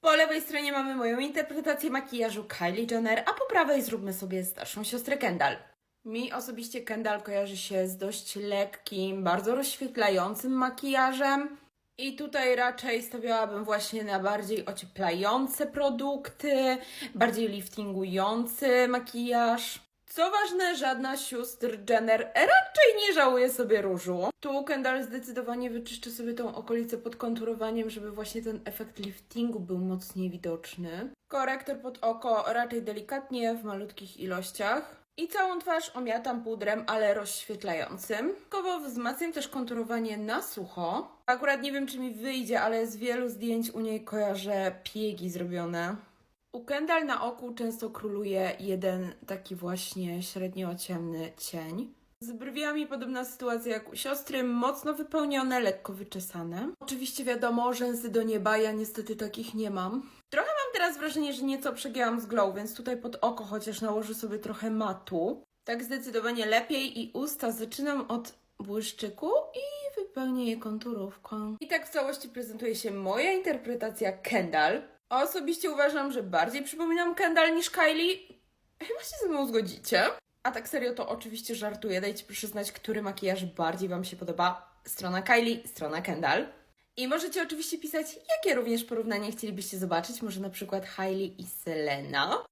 Po lewej stronie mamy moją interpretację makijażu Kylie Jenner, a po prawej zróbmy sobie starszą siostrę Kendall. Mi osobiście Kendall kojarzy się z dość lekkim, bardzo rozświetlającym makijażem. I tutaj raczej stawiałabym właśnie na bardziej ocieplające produkty, bardziej liftingujący makijaż. Co ważne, żadna sióstr Jenner raczej nie żałuje sobie różu. Tu Kendall zdecydowanie wyczyszczy sobie tą okolicę pod konturowaniem, żeby właśnie ten efekt liftingu był mocniej widoczny. Korektor pod oko raczej delikatnie, w malutkich ilościach. I całą twarz omiatam pudrem, ale rozświetlającym. Dodatkowo wzmacniam też konturowanie na sucho. Akurat nie wiem, czy mi wyjdzie, ale z wielu zdjęć u niej kojarzę piegi zrobione. U Kendall na oku często króluje jeden taki właśnie średnio ciemny cień. Z brwiami podobna sytuacja jak u siostry, mocno wypełnione, lekko wyczesane. Oczywiście wiadomo, rzęsy do nieba, ja niestety takich nie mam. Trochę mam teraz wrażenie, że nieco przegięłam z glow, więc tutaj pod oko chociaż nałożę sobie trochę matu. Tak zdecydowanie lepiej i usta zaczynam od błyszczyku i wypełnię je konturówką. I tak w całości prezentuje się moja interpretacja Kendall. Osobiście uważam, że bardziej przypominam Kendall niż Kylie. Chyba się ze mną zgodzicie. A tak serio to oczywiście żartuję. Dajcie proszę znać, który makijaż bardziej Wam się podoba. Strona Kylie, strona Kendall. I możecie oczywiście pisać, jakie również porównanie chcielibyście zobaczyć. Może na przykład Hailey i Selena.